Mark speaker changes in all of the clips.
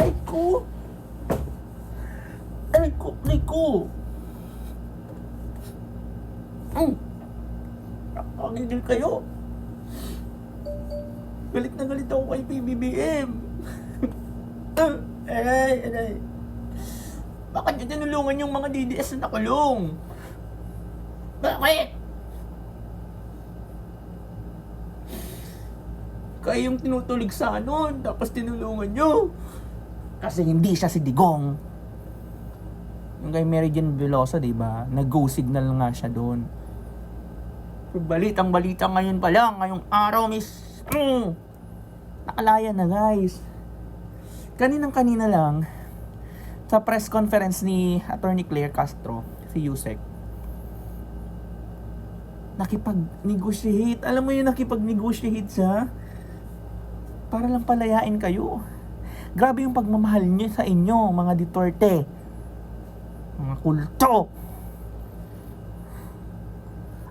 Speaker 1: Aray ko! Aray ko! Aray ko! Mm. Nakakagigil kayo. Galit na galit ako kay PBBM. Aray, aray. Bakit niyo tinulungan yung mga DDS na nakulong? Bakit? Kayo yung tinutulig sa nun, tapos tinulungan nyo. Kasi hindi siya si Digong. Yung kay Mary Jane Veloso, di ba? Nag-go signal nga siya doon. Balitang balita ngayon pa lang, ngayong araw, miss. Mm, nakalaya na, guys. Kaninang kanina lang, sa press conference ni Attorney Claire Castro, si Yusek, nakipag-negotiate. Alam mo yung nakipag-negotiate siya? Para lang palayain kayo. Grabe yung pagmamahal niyo sa inyo, mga Duterte. Mga kulto.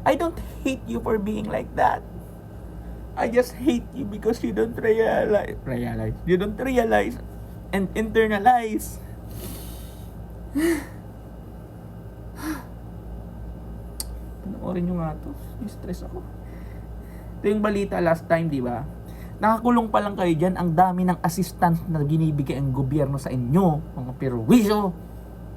Speaker 1: I don't hate you for being like that. I just hate you because you don't realize, realize, you don't realize and internalize. Panoorin nyo nga to. Stress ako. Ito yung balita last time, di ba? Nakakulong pa lang kayo dyan, ang dami ng assistance na binibigay ang gobyerno sa inyo, mga perwisyo.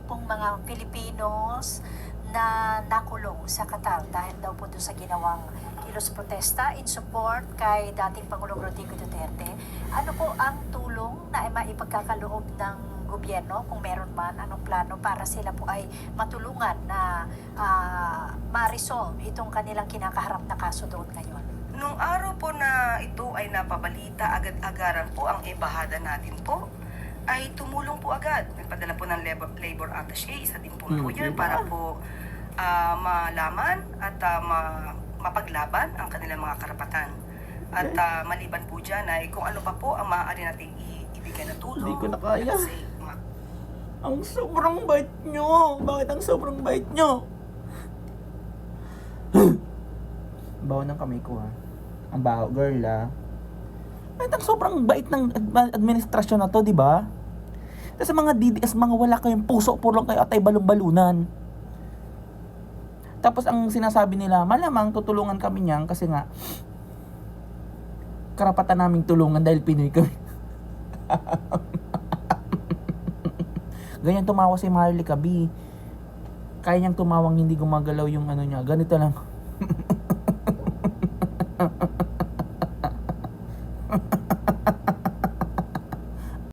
Speaker 2: pong mga Filipinos na nakulong sa Qatar dahil daw po doon sa ginawang kilos protesta in support kay dating Pangulong Rodrigo Duterte. Ano po ang tulong na maipagkakaloob ng gobyerno kung meron man anong plano para sila po ay matulungan na ah, ma-resolve itong kanilang kinakaharap na kaso doon ngayon?
Speaker 3: Nung araw po na ito ay napabalita, agad-agaran po ang embahada natin po ay tumulong po agad. Nagpadala po ng labor, labor attaché, isa din po po yan
Speaker 1: diba?
Speaker 3: para po ah, malaman at ah, ma- mapaglaban ang kanilang mga karapatan. At ah, maliban po dyan ay kung ano pa po ang maaari natin ibigay na tulong.
Speaker 1: Hindi ko na kaya. Ang sobrang bait nyo! Bakit ang sobrang bait nyo? Bawa ng kamay ko ha. Ang baho, girl ha. Bakit ang sobrang bait ng ad- administrasyon na to, di ba? Tapos sa mga DDS, mga wala kayong puso, puro lang kayo atay balong-balunan. Tapos ang sinasabi nila, malamang tutulungan kami niyan kasi nga, karapatan naming tulungan dahil Pinoy kami. Ganyan tumawa si Marley Kabi. Kaya niyang tumawang hindi gumagalaw yung ano niya. Ganito lang.